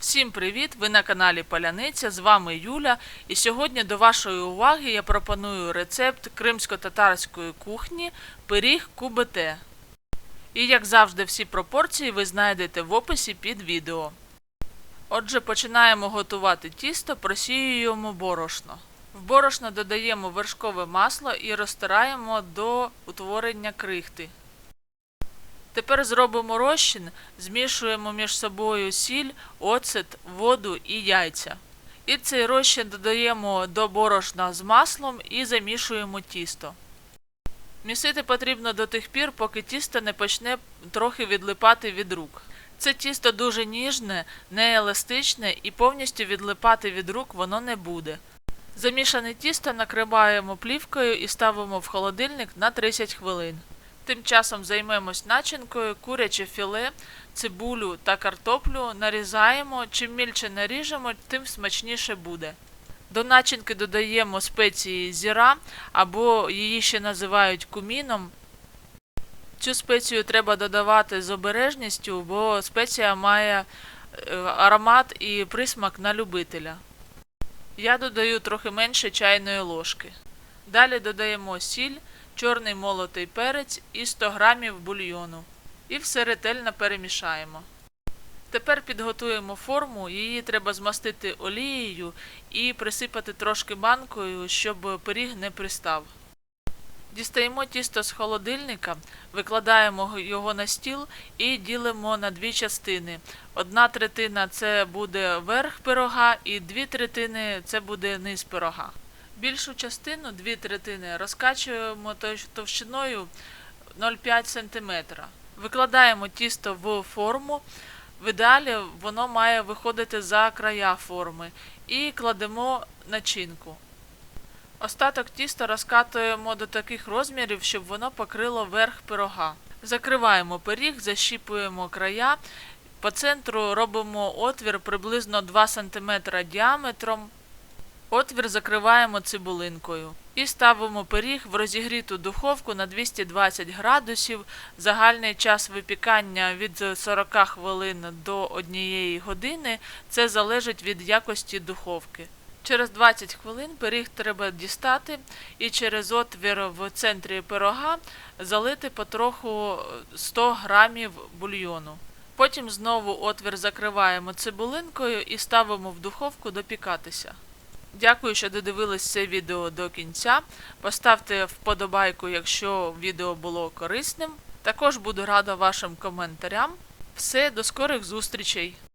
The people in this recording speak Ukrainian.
Всім привіт! Ви на каналі Паляниця. З вами Юля. І сьогодні до вашої уваги я пропоную рецепт кримсько-татарської кухні пиріг кубете. І як завжди, всі пропорції ви знайдете в описі під відео. Отже, починаємо готувати тісто, просіюємо борошно. В борошно додаємо вершкове масло і розтираємо до утворення крихти. Тепер зробимо розчин, змішуємо між собою сіль, оцет, воду і яйця. І цей розчин додаємо до борошна з маслом і замішуємо тісто. Місити потрібно до тих пір, поки тісто не почне трохи відлипати від рук. Це тісто дуже ніжне, не еластичне і повністю відлипати від рук воно не буде. Замішане тісто накриваємо плівкою і ставимо в холодильник на 30 хвилин. Тим часом займемось начинкою, куряче філе, цибулю та картоплю нарізаємо. Чим мільше наріжемо, тим смачніше буде. До начинки додаємо спеції зіра або її ще називають куміном. Цю спецію треба додавати з обережністю, бо спеція має е, аромат і присмак на любителя. Я додаю трохи менше чайної ложки. Далі додаємо сіль, чорний молотий перець і 100 грамів бульйону. І все ретельно перемішаємо. Тепер підготуємо форму, її треба змастити олією і присипати трошки банкою, щоб пиріг не пристав. Дістаємо тісто з холодильника, викладаємо його на стіл і ділимо на дві частини. Одна третина це буде верх пирога, і дві третини це буде низ пирога. Більшу частину, дві третини, розкачуємо товщиною 0,5 см. Викладаємо тісто в форму. В ідеалі воно має виходити за края форми і кладемо начинку. Остаток тіста розкатуємо до таких розмірів, щоб воно покрило верх пирога. Закриваємо пиріг, защіпуємо края. По центру робимо отвір приблизно 2 см діаметром. Отвір закриваємо цибулинкою. І ставимо пиріг в розігріту духовку на 220 градусів. Загальний час випікання від 40 хвилин до 1 години. Це залежить від якості духовки. Через 20 хвилин пиріг треба дістати і через отвір в центрі пирога залити потроху 100 грамів бульйону. Потім знову отвір закриваємо цибулинкою і ставимо в духовку допікатися. Дякую, що додивились це відео до кінця. Поставте вподобайку, якщо відео було корисним. Також буду рада вашим коментарям. Все, до скорих зустрічей!